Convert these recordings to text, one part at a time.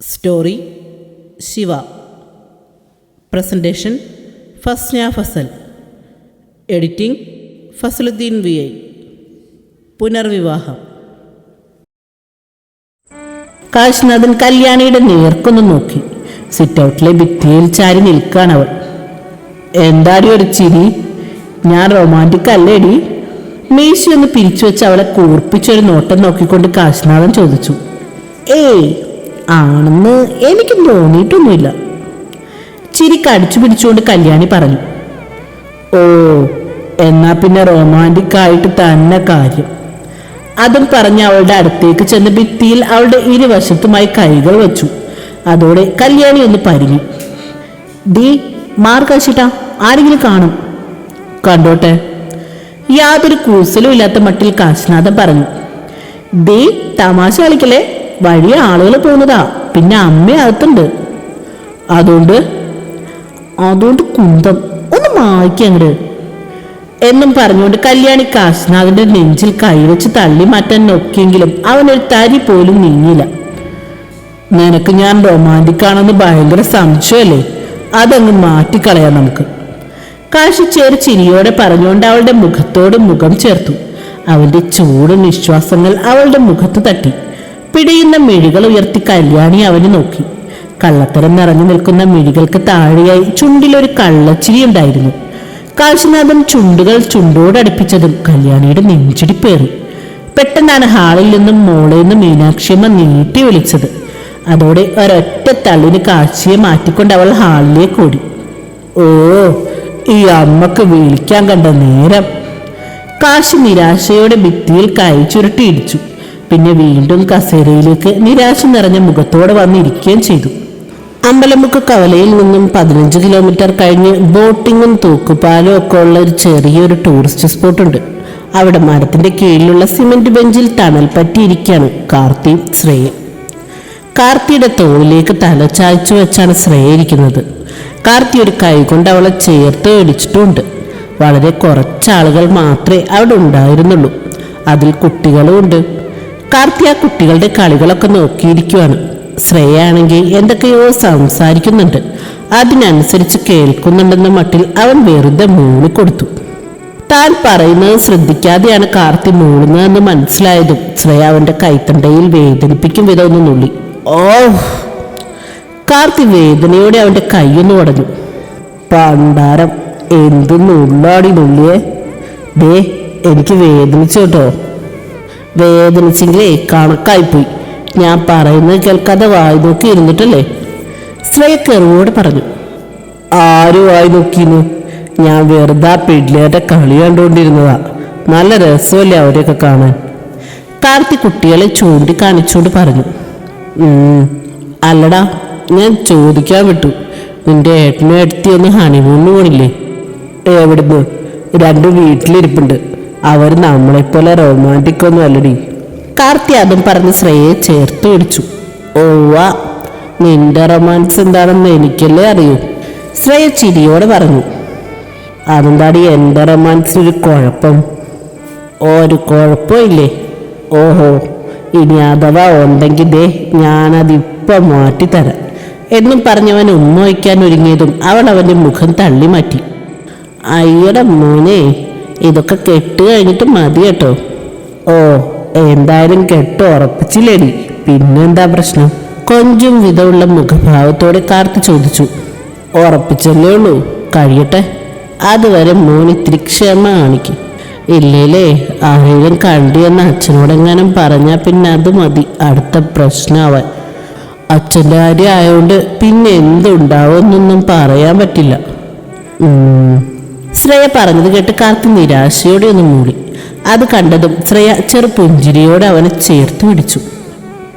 Story Shiva presentation Fasna Fasal editing Fasaluddin V I പുനർവിവാഹം കാശ്നാഥൻ കല്യാണിയുടെ നേർക്കൊന്ന് നോക്കി. Sit ഔട്ടിലെ ഭിത്തിയിൽ ചാരി നിൽക്കാണവൾ എന്താടി ഒരു ചിരി? ഞാൻ റൊമാന്റിക് അല്ലേടി? മീശി ഒന്ന് പിരിച്ചു വെച്ച് അവളെ കൂർപ്പിച്ചൊരു നോട്ടം നോക്കിക്കൊണ്ട് കാശ്നാഥൻ ചോദിച്ചു. ഏയ് ആണെന്ന് എനിക്ക് തോന്നിയിട്ടൊന്നുമില്ല. ചിരി കടിച്ചു പിടിച്ചുകൊണ്ട് കല്യാണി പറഞ്ഞു. ഓ എന്നാ പിന്നെ റൊമാന്റിക് ആയിട്ട് തന്നെ കാര്യം. അതും പറഞ്ഞ് അവളുടെ അടുത്തേക്ക് ചെന്ന് ഭിത്തിയിൽ അവളുടെ ഇരുവശത്തുമായി കൈകൾ വെച്ചു. അതോടെ കല്യാണി ഒന്ന് പരിഞ്ഞു ഡി മാർക്കാശിട്ടാ ആരെങ്കിലും കാണും. കണ്ടോട്ടെ യാതൊരു കൂസലും ഇല്ലാത്ത മട്ടിൽ കാശിനാഥൻ പറഞ്ഞു ദേ തമാശ കളിക്കലേ വഴി ആളുകൾ പോകുന്നതാ. പിന്നെ അമ്മ അകത്തുണ്ട്. അതുകൊണ്ട്? അതുകൊണ്ട് കുന്തം. ഒന്ന് മായ്ക്ക അങ്ങട്. എന്നും പറഞ്ഞുകൊണ്ട് കല്യാണി കാശിനാഥന്റെ നെഞ്ചിൽ കൈവച്ച് തള്ളി മാറ്റാൻ നോക്കിയെങ്കിലും അവനൊരു തരി പോലും നീങ്ങിയില്ല. നിനക്ക് ഞാൻ റൊമാന്റിക് ആണെന്ന് ഭയങ്കര സംശയമല്ലേ? അതങ്ങ് മാറ്റിക്കളയാം നമുക്ക്. കാശി ചേർ ചിരിയോടെ പറഞ്ഞുകൊണ്ട് അവളുടെ മുഖത്തോട് മുഖം ചേർത്തു. അവന്റെ ചൂട് നിശ്വാസങ്ങൾ അവളുടെ മുഖത്ത് തട്ടി. പിടിയുന്ന മിഴികൾ ഉയർത്തി കല്യാണി അവന് നോക്കി. കള്ളത്തരം നിറഞ്ഞു നിൽക്കുന്ന മിഴികൾക്ക് താഴെയായി ചുണ്ടിലൊരു കള്ളച്ചിരി ഉണ്ടായിരുന്നു. കാശിനാഥൻ ചുണ്ടുകൾ ചുണ്ടോടടുപ്പിച്ചതും കല്യാണിയുടെ നെഞ്ചിടിപ്പേറി പെട്ടെന്നാണ് ഹാളിൽ നിന്നും മോളിൽ നിന്നും മീനാക്ഷിയമ്മ നീട്ടി വിളിച്ചത്. അതോടെ ഒരൊറ്റ തള്ളിന് കാശിയെ മാറ്റിക്കൊണ്ട് അവൾ ഹാളിലേക്ക് ഓടി. ഓ ഈ അമ്മയ്ക്ക് വിളിക്കാൻ കണ്ട നേരം കാശ് നിരാശയോടെ ഭിത്തിയിൽ കൈ ചുരുട്ടിയിടിച്ചു പിന്നെ വീണ്ടും കസേരയിലേക്ക് നിരാശ നിറഞ്ഞ മുഖത്തോടെ വന്നിരിക്കുകയും ചെയ്തു. അമ്പലമുക്ക് കവലയിൽ നിന്നും പതിനഞ്ച് കിലോമീറ്റർ കഴിഞ്ഞ് ബോട്ടിങ്ങും തൂക്കുപാലും ഒക്കെ ഉള്ള ഒരു ചെറിയൊരു ടൂറിസ്റ്റ് സ്പോട്ടുണ്ട് അവിടെ മരത്തിന്റെ കീഴിലുള്ള സിമെന്റ് ബെഞ്ചിൽ തണൽ പറ്റിയിരിക്കുകയാണ് കാർത്തി ശ്രേയ കാർത്തിയുടെ തോളിലേക്ക് തല ചായ്ച്ചു വെച്ചാണ് ശ്രേയ ഇരിക്കുന്നത്. കാർത്തി ഒരു കൈ കൊണ്ട് അവളെ ചേർത്ത് ഇടിച്ചിട്ടുമുണ്ട് വളരെ കുറച്ചാളുകൾ മാത്രമേ അവിടെ ഉണ്ടായിരുന്നുള്ളൂ. അതിൽ കുട്ടികളും ഉണ്ട്. കാർത്തി ആ കുട്ടികളുടെ കളികളൊക്കെ നോക്കിയിരിക്കുവാണ്. ശ്രേയാണെങ്കിൽ എന്തൊക്കെയോ സംസാരിക്കുന്നുണ്ട്. അതിനനുസരിച്ച് കേൾക്കുന്നുണ്ടെന്ന മട്ടിൽ അവൻ വെറുതെ മൂളി കൊടുത്തു. താൻ പറയുന്നത് ശ്രദ്ധിക്കാതെയാണ് കാർത്തി മൂളുന്നതെന്ന് മനസ്സിലായതും ശ്രേയ അവന്റെ കൈത്തണ്ടയിൽ വേദനിപ്പിക്കും വിധം ഒന്ന് നുള്ളി. ഓ കാർത്തി വേദനയോടെ അവന്റെ കൈയൊന്ന് ഉടഞ്ഞു. പണ്ടാരം എന്ത് നുള്ളാടി നുള്ളിയേ? ദേ എനിക്ക് വേദനിച്ചു കേട്ടോ. വേദനിച്ചെങ്കിലേ കണക്കായിപ്പോയി. ഞാൻ പറയുന്നത് കേൾക്കാതെ വായി നോക്കി ഇരുന്നിട്ടല്ലേ? ശ്രേയ കെറിവോട് പറഞ്ഞു. ആര് വായി നോക്കിന്ന് ഞാൻ വെറുതെ പിള്ളേരുടെ കളി കണ്ടുകൊണ്ടിരുന്നതാ. നല്ല രസമല്ലേ അവരെയൊക്കെ കാണാൻ? കാർത്തി കുട്ടികളെ ചൂണ്ടി കാണിച്ചുകൊണ്ട് പറഞ്ഞു അല്ലടാ ഞാൻ ചോദിക്കാൻ വിട്ടു. നിന്റെ ഏട്ടനും ഏട്ടത്തി ഒന്ന് ഹണിമൂണിന് പോണില്ലേ? എവിടുന്ന് രണ്ട് വീട്ടിലിരിപ്പുണ്ട്. അവർ നമ്മളെപ്പോലെ റൊമാന്റിക് ഒന്നും അല്ലടി. കാർത്തി അതും പറഞ്ഞ് ശ്രേയെ ചേർത്ത് പിടിച്ചു. ഓവ നിന്റെ റൊമാൻസ് എന്താണെന്ന് എനിക്കല്ലേ അറിയൂ. ശ്രേയ ചിരിയോടെ പറഞ്ഞു. അതെന്താടി എന്റെ റൊമാൻസിന് ഒരു കുഴപ്പം? ഒരു കുഴപ്പമില്ലേ ഓഹോ ഇനി അഥവാ ഉണ്ടെങ്കിൽ ദേ ഞാനതിപ്പം മാറ്റിത്തരാം. എന്നും പറഞ്ഞവൻ ഉമ്മ വയ്ക്കാൻ ഒരുങ്ങിയതും അവൾ അവന്റെ മുഖം തള്ളി മാറ്റി. അയ്യട മോനെ ഇതൊക്കെ കെട്ട് കഴിഞ്ഞിട്ട് മതി കേട്ടോ. ഓ എന്തായാലും കെട്ട് ഉറപ്പിച്ചില്ലേടി. പിന്നെന്താ പ്രശ്നം? കൊഞ്ചും വിധമുള്ള മുഖഭാവത്തോടെ കാർത്തി ചോദിച്ചു. ഉറപ്പിച്ചല്ലേ ഉള്ളൂ? കഴിയട്ടെ. അതുവരെ മോൻ ഇത്തിരി ക്ഷമ കാണിക്കും. ഇല്ലേലേ ആരെങ്കിലും കണ്ടു എന്ന് അച്ഛനോടെങ്ങാനും പറഞ്ഞാൽ പിന്നെ അത് മതി. അടുത്ത പ്രശ്നമാവാൻ അച്ഛന്റെ കാര്യം ആയതുകൊണ്ട് പിന്നെ എന്തുണ്ടാവുമെന്നൊന്നും പറയാൻ പറ്റില്ല. ശ്രേയ പറഞ്ഞത് കേട്ട് കാർത്തി നിരാശയോടെ ഒന്ന് മൂടി. അത് കണ്ടതും ശ്രേയ ചെറുപുഞ്ചിരിയോടെ അവനെ ചേർത്ത് പിടിച്ചു.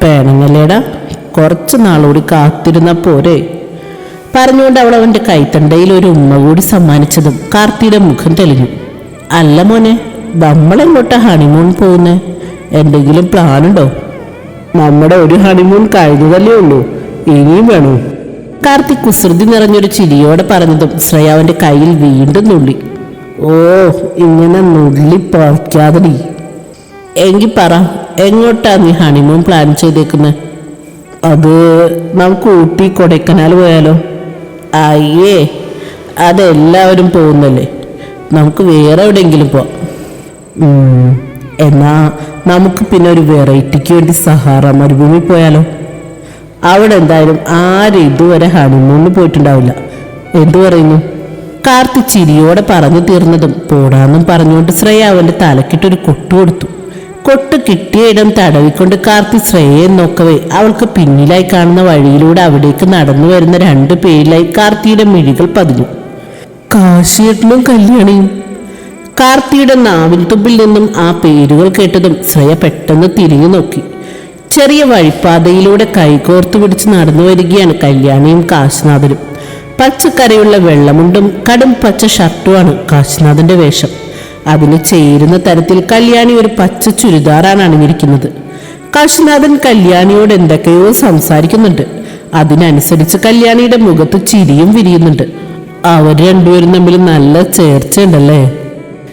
പേണങ്ങലേടാ കുറച്ച് നാളോടി കാത്തിരുന്ന പോരെ. പറഞ്ഞുകൊണ്ട് അവൾ അവന്റെ കൈത്തണ്ടയിൽ ഒരു ഉമ്മ കൂടി സമ്മാനിച്ചതും കാർത്തിയുടെ മുഖം തെളിഞ്ഞു. അല്ല മോനെ നമ്മളെങ്ങോട്ടാ ഹണിമൂൺ പോകുന്നേ? എന്തെങ്കിലും പ്ലാൻ ഉണ്ടോ? നമ്മുടെ ഒരു ഹണിമൂൺ കഴിഞ്ഞതല്ലേ ഉള്ളൂ. ഇനിയും വേണോ. കാർത്തിക് കുസൃതി നിറഞ്ഞൊരു ചിരിയോടെ പറഞ്ഞതും ശ്രേയ അവന്റെ കയ്യിൽ വീണ്ടും നുള്ളി. ഓ ഇങ്ങനെ നുള്ളി പറിക്കാതടി എങ്കിൽ പറ എങ്ങോട്ടാ നീ ഹണിമൂൺ പ്ലാൻ ചെയ്തേക്കുന്നത് അത് നമുക്ക് ഊട്ടി കൊടൈക്കനാൽ പോയാലോ? അയ്യേ അതെല്ലാവരും പോകുന്നല്ലേ? നമുക്ക് വേറെ എവിടെയെങ്കിലും പോവാം. എന്നാ നമുക്ക് പിന്നെ ഒരു വെറൈറ്റിക്ക് വേണ്ടി സഹാറ മരുഭൂമി പോയാലോ? അവിടെ എന്തായാലും ആരും ഇതുവരെ ഹണിമൂണിന് പോയിട്ടുണ്ടാവില്ല. എന്തു പറയുന്നു? കാർത്തി ചിരിയോടെ പറഞ്ഞു തീർന്നതും പോടാന്നും പറഞ്ഞുകൊണ്ട് ശ്രേയ അവന്റെ തലക്കിട്ടൊരു കൊട്ടു കൊടുത്തു. കൊട്ട് കിട്ടിയ ഇടം തടവിക്കൊണ്ട് കാർത്തി ശ്രേയെ നോക്കവേ അവൾക്ക് പിന്നിലായി കാണുന്ന വഴിയിലൂടെ അവിടേക്ക് നടന്നു വരുന്ന രണ്ടു പേരിലായി കാർത്തിയുടെ മിഴികൾ പതിഞ്ഞു. കാശിയേട്ടനും കല്യാണിയും. കാർത്തിയുടെ നാവിൽ തുമ്പിൽ നിന്നും ആ പേരുകൾ കേട്ടതും ശ്രേയ പെട്ടെന്ന് തിരിഞ്ഞു നോക്കി. ചെറിയ വഴിപ്പാതയിലൂടെ കൈകോർത്തു പിടിച്ച് നടന്നു വരികയാണ് കല്യാണിയും കാശിനാഥനും. പച്ചക്കരയുള്ള വെള്ളമുണ്ടും കടും പച്ച ഷർട്ടുമാണ് കാശിനാഥന്റെ വേഷം. അതിന് ചേരുന്ന തരത്തിൽ കല്യാണി ഒരു പച്ച ചുരിദാറാണ് അണിഞ്ഞിരിക്കുന്നത്. കാശിനാഥൻ കല്യാണിയോട് എന്തൊക്കെയോ സംസാരിക്കുന്നുണ്ട്. അതിനനുസരിച്ച് കല്യാണിയുടെ മുഖത്ത് ചിരിയും വിരിയുന്നുണ്ട്. അവർ രണ്ടുപേരും തമ്മിൽ നല്ല ചേർച്ചയുണ്ടല്ലേ?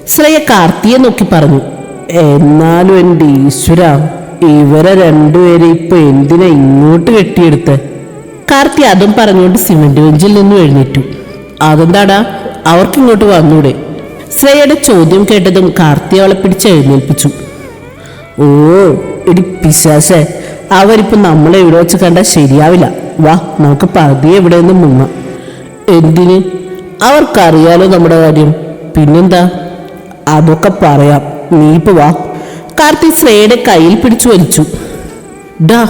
ശ്രേയ കാർത്തിയെ നോക്കി പറഞ്ഞു. എന്നാലും എന്റെ ഈശ്വര ഇവരെ രണ്ടുപേരെ ഇപ്പൊ എന്തിനാ ഇങ്ങോട്ട് കെട്ടിയെടുത്ത്? കാർത്തി അതും പറഞ്ഞുകൊണ്ട് സിമന്റ് ബെഞ്ചിൽ നിന്നും എഴുന്നേറ്റു. അതെന്താടാ? അവർക്ക് ഇങ്ങോട്ട് വന്നൂടെ? ശ്രേയയുടെ ചോദ്യം കേട്ടതും കാർത്തി അവളെ പിടിച്ച് എഴുന്നേൽപ്പിച്ചു. ഓ എടി പിശാശേ അവരിപ്പോ നമ്മളെ ഇവിടെ വെച്ച് കണ്ടാൽ ശരിയാവില്ല. വാ നമുക്ക് പതിയെ ഇവിടെ നിന്ന് മുങ്ങാം. എന്തിന്? അവർക്കറിയാലോ നമ്മുടെ കാര്യം. പിന്നെന്താ? അതൊക്കെ പറയാം. നീ ഇപ്പൊ വാ. കാർത്തി ശ്രേയയുടെ കയ്യിൽ പിടിച്ചു വലിച്ചു. ഡാ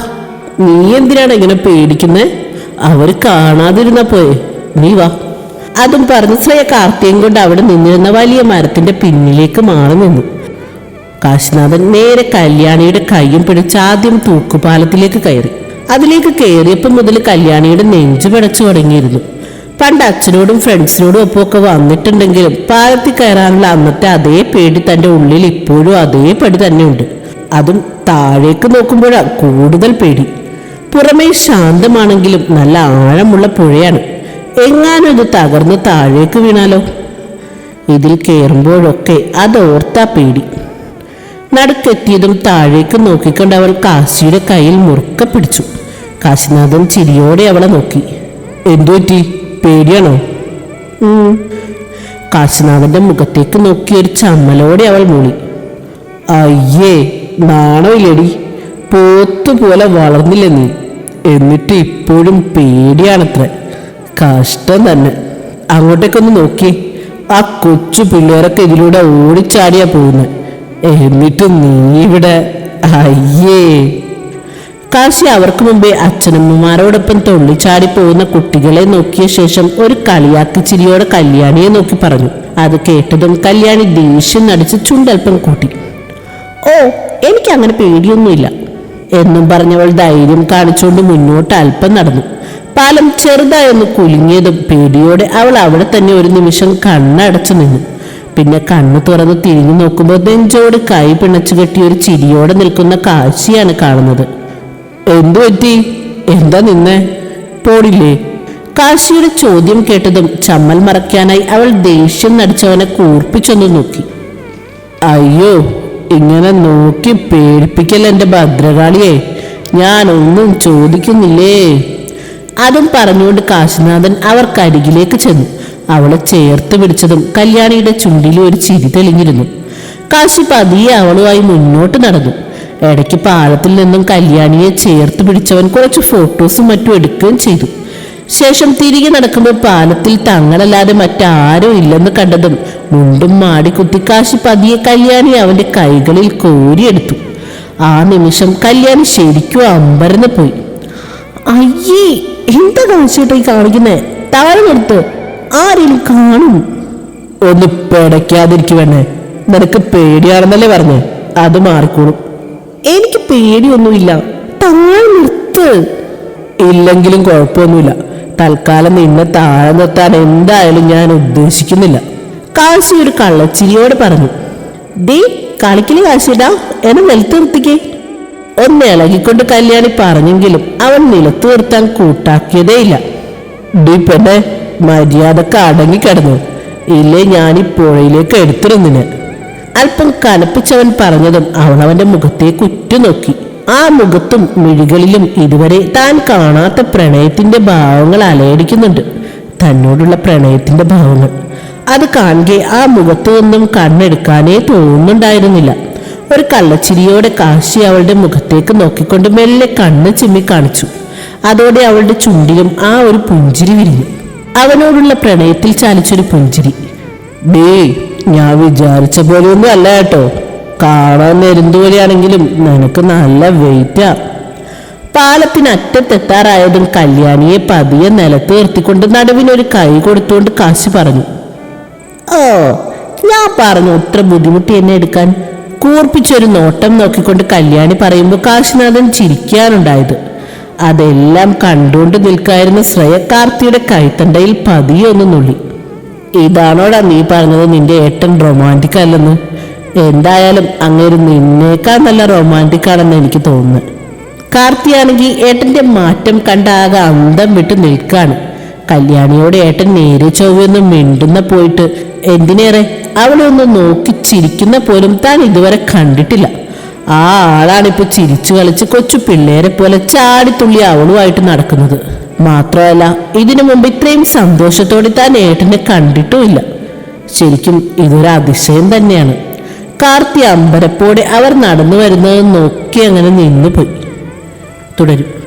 നീ എന്തിനാണ് ഇങ്ങനെ പേടിക്കുന്നേ? അവർ കാണാതിരുന്ന പോയെ നീ വാ. അതും പറഞ്ഞ് ശ്രേയ കാർത്തിയും കൊണ്ട് അവിടെ നിന്നിരുന്ന വലിയ മരത്തിന്റെ പിന്നിലേക്ക് മാറി നിന്നു. കാശിനാഥൻ നേരെ കല്യാണിയുടെ കൈയും പിടിച്ച് ആദ്യം തൂക്കുപാലത്തിലേക്ക് കയറി. അതിലേക്ക് കയറിയപ്പോൾ മുതൽ കല്യാണിയുടെ നെഞ്ചു പിടച്ചു തുടങ്ങിയിരുന്നു. പണ്ട് അച്ഛനോടും ഫ്രണ്ട്സിനോടും ഒപ്പമൊക്കെ വന്നിട്ടുണ്ടെങ്കിലും പാലത്തിൽ കയറാനുള്ള അന്നത്തെ അതേ പേടി തന്റെ ഉള്ളിൽ ഇപ്പോഴും അതേ പടി തന്നെയുണ്ട്. അതും താഴേക്ക് നോക്കുമ്പോഴാണ് കൂടുതൽ പേടി. പുറമേ ശാന്തമാണെങ്കിലും നല്ല ആഴമുള്ള പുഴയാണ്. എങ്ങാനും ഇത് തകർന്ന് താഴേക്ക് വീണാലോ? ഇതിൽ കയറുമ്പോഴൊക്കെ അതോർത്താ പേടി. നടുക്കെത്തിയതും താഴേക്ക് നോക്കിക്കൊണ്ട് അവൾ കാശിയുടെ കയ്യിൽ മുറുക്ക പിടിച്ചു. കാശിനാഥൻ ചിരിയോടെ അവളെ നോക്കി. എന്തു പറ്റി പേടിയാണോ. കാശിനാഥന്റെ മുഖത്തേക്ക് നോക്കി ഒരു ചമ്മലോടെ അവൾ മൂളി. അയ്യേ നാണമില്ലടി. പോത്തുപോലെ വളർന്നില്ല നീ? എന്നിട്ട് ഇപ്പോഴും പേടിയാണത്ര. കഷ്ടം തന്നെ. അങ്ങോട്ടേക്കൊന്ന് നോക്കി ആ കൊച്ചു പിള്ളേരൊക്കെ ഇതിലൂടെ ഓടിച്ചാടിയാ പോകുന്നത് എന്നിട്ട് നീ ഇവിടെ അയ്യേ. കാശി അവർക്ക് മുമ്പേ അച്ഛനമ്മമാരോടൊപ്പം തുള്ളിച്ചാടി പോകുന്ന കുട്ടികളെ നോക്കിയ ശേഷം ഒരു കളിയാക്കി ചിരിയോടെ കല്യാണിയെ നോക്കി പറഞ്ഞു. അത് കേട്ടതും കല്യാണി ദേഷ്യം നടിച്ച് ചുണ്ടൽപ്പം കൂട്ടി. ഓ എനിക്ക് അങ്ങനെ പേടിയൊന്നുമില്ല എന്നും പറഞ്ഞവൾ ധൈര്യം കാണിച്ചുകൊണ്ട് മുന്നോട്ട് അല്പം നടന്നു. പാലം ചെറുതായൊന്ന് കുലുങ്ങിയതും പേടിയോടെ അവൾ അവിടെ തന്നെ ഒരു നിമിഷം കണ്ണടച്ചു നിന്നു. പിന്നെ കണ്ണു തുറന്ന് തിരിഞ്ഞു നോക്കുമ്പോൾ നെഞ്ചോട് കൈ പിണച്ചു കെട്ടിയ ഒരു ചിരിയോടെ നിൽക്കുന്ന കാശിയാണ് കാണുന്നത്. എന്തു പറ്റി? എന്താ നിന്നെ? പോടില്ലേ? കാശിയുടെ ചോദ്യം കേട്ടതും ചമ്മൽ മറയ്ക്കാനായി അവൾ ദേഷ്യം നടിച്ചവനെ കൂർപ്പിച്ചൊന്ന് നോക്കി. അയ്യോ ഇങ്ങനെ നോക്കി പേടിപ്പിക്കൽ എന്റെ ഭദ്രകാളിയെ? ഞാനൊന്നും ചോദിക്കുന്നില്ലേ? അതും പറഞ്ഞുകൊണ്ട് കാശിനാഥൻ അവർക്കരികിലേക്ക് ചെന്നു. അവളെ ചേർത്ത് പിടിച്ചതും കല്യാണിയുടെ ചുണ്ടിൽ ഒരു ചിരി തെളിഞ്ഞിരുന്നു. കാശി പതിയെ അവളുമായി മുന്നോട്ട് നടന്നു. ഇടയ്ക്ക് പാലത്തിൽ നിന്നും കല്യാണിയെ ചേർത്ത് പിടിച്ചവൻ കുറച്ച് ഫോട്ടോസും മറ്റും എടുക്കുകയും ചെയ്തു. ശേഷം തിരികെ നടക്കുമ്പോൾ പാലത്തിൽ തങ്ങളല്ലാതെ മറ്റാരും ഇല്ലെന്ന് കണ്ടതും മുണ്ടും മാടി കുത്തി കാശി പതിയെ കല്യാണി അവന്റെ കൈകളിൽ കോരിയെടുത്തു. ആ നിമിഷം കല്യാണി ശരിക്കും അമ്പരന്ന് പോയി. അയ്യേ എന്താ കാശിട്ടായി കാണിക്കുന്നേ? താഴെ നിർത്ത് ആരെങ്കിലും കാണും. ഒന്ന് പേടയ്ക്കാതിരിക്കുവെന്നെ നിനക്ക് പേടിയാണെന്നല്ലേ പറഞ്ഞേ? അത് മാറിക്കോളും എനിക്ക് പേടിയൊന്നുമില്ല. താഴെ നിർത്ത്. ഇല്ലെങ്കിലും കുഴപ്പമൊന്നുമില്ല. തൽക്കാലം നിന്നെ താഴെ നിർത്താൻ എന്തായാലും ഞാൻ ഉദ്ദേശിക്കുന്നില്ല. കാശി ഒരു കള്ളച്ചിരിയോട് പറഞ്ഞു. ദേ കളിക്കൽ കാശിടാ എന്നെ നിലത്ത് നിർത്തിക്കേ. ഒന്ന് ഇളകിക്കൊണ്ട് കല്യാണി പറഞ്ഞെങ്കിലും അവൻ നിലത്ത് നിർത്താൻ കൂട്ടാക്കിയതേയില്ല ഡി പെണ്ണെ മര്യാദയ്ക്ക് അടങ്ങിക്കിടന്നു. ഇല്ലേ ഞാൻ ഈ പുഴയിലേക്ക് എടുത്തിരുന്നിന് അല്പം കനപ്പിച്ചവൻ പറഞ്ഞതും അവന്റെ മുഖത്തേക്ക് ഉറ്റുനോക്കി ആ മുഖത്തും മിഴികളിലും ഇതുവരെ താൻ കാണാത്ത പ്രണയത്തിന്റെ ഭാവങ്ങൾ അലയടിക്കുന്നുണ്ട് തന്നോടുള്ള പ്രണയത്തിന്റെ ഭാവങ്ങൾ. അത് കാണുകെ ആ മുഖത്തു നിന്നും കണ്ണെടുക്കാനേ തോന്നുന്നുണ്ടായിരുന്നില്ല. ഒരു കള്ളച്ചിരിയോടെ കാശി അവളുടെ മുഖത്തേക്ക് നോക്കിക്കൊണ്ട് മെല്ലെ കണ്ണ് ചിമ്മി കാണിച്ചു. അതോടെ അവളുടെ ചുണ്ടിലും ആ ഒരു പുഞ്ചിരി വിരിഞ്ഞു. അവനോടുള്ള പ്രണയത്തിൽ ചാലിച്ചൊരു പുഞ്ചിരി. ഡേ ഞാൻ വിചാരിച്ച പോലെയൊന്നും അല്ല കേട്ടോ. കാണാൻ നെരുന്തുപോലെയാണെങ്കിലും നിനക്ക് നല്ല വെയിറ്റാ പാലത്തിന് അറ്റത്തെത്താറായതും കല്യാണിയെ പതിയെ നിലത്ത് നിർത്തിക്കൊണ്ട് നടുവിനൊരു കൈ കൊടുത്തുകൊണ്ട് കാശി പറഞ്ഞു. ഓ ഞാൻ പറഞ്ഞു ഇത്ര ബുദ്ധിമുട്ടി എന്നെ എടുക്കാൻ. കൂർപ്പിച്ചൊരു നോട്ടം നോക്കിക്കൊണ്ട് കല്യാണി പറയുമ്പോൾ കാശിനാഥൻ ചിരിക്കാനുണ്ടായത്. അതെല്ലാം കണ്ടുകൊണ്ട് നിൽക്കായിരുന്ന ശ്രേയ കാർത്തിയുടെ കൈത്തണ്ടയിൽ പതിയെ നുള്ളി. ഇതാണോടാ നീ പറഞ്ഞത്? നിന്റെ ഏട്ടൻ റൊമാന്റിക് അല്ലെന്ന്. എന്തായാലും അങ്ങേര് നിന്നേക്കാൾ നല്ല റൊമാന്റിക് ആണെന്ന് എനിക്ക് തോന്നുന്നു. കാർത്തിയാണെങ്കിൽ ഏട്ടന്റെ മാറ്റം കണ്ട ആകെ അന്തം വിട്ട് നിൽക്കാണ്. കല്യാണിയോട് ഏട്ടൻ നേരെ ചൊവ്വയൊന്നും മിണ്ടുന്ന പോയിട്ട് എന്തിനേറെ? അവളെ ഒന്ന് നോക്കി ചിരിക്കുന്ന പോലും താൻ ഇതുവരെ കണ്ടിട്ടില്ല. ആ ആളാണിപ്പോൾ ചിരിച്ചു കളിച്ച് കൊച്ചു പിള്ളേരെ പോലെ ചാടിത്തുള്ളി അവളുമായിട്ട് നടക്കുന്നത്. മാത്രമല്ല ഇതിനു മുമ്പ് ഇത്രയും സന്തോഷത്തോടെ താൻ ഏട്ടനെ കണ്ടിട്ടുമില്ല. ശരിക്കും ഇതൊരു അതിശയം തന്നെയാണ്. കാർത്തി അമ്പരപ്പോടെ അവർ നടന്നു വരുന്നത് നോക്കി അങ്ങനെ നിന്നുപോയി. തുടരും.